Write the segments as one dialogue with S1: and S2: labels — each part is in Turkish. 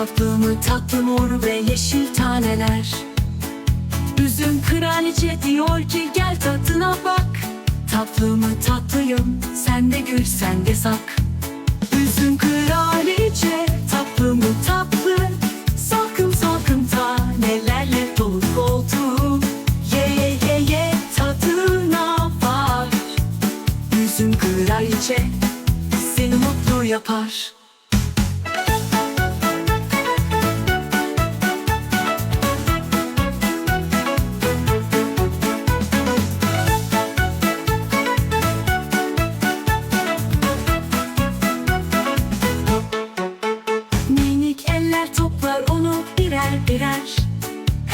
S1: Tatlı mı tatlı mor ve yeşil taneler. Üzüm kraliçe diyor ki gel tadına bak. Tatlı mı tatlıyım sen de gül sen de sak. Üzüm kraliçe tatlı mı tatlı. Salkım salkım tanelerle dolu koltuğu. Ye ye ye ye tadına var Üzüm kraliçe seni mutlu yapar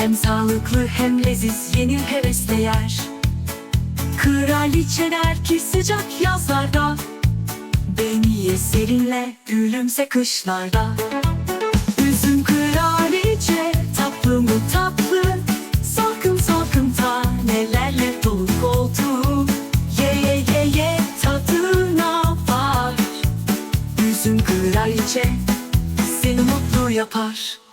S1: Hem sağlıklı hem leziz yenir hevesle yer. Kraliçe der ki sıcak yazlarda Beni ye serinle gülümse kışlarda. Üzüm kraliçe tatlı mı tatlı? Salkım salkım tanelerle dolu koltuğu. Ye ye ye ye tadına var Üzüm kraliçe seni mutlu yapar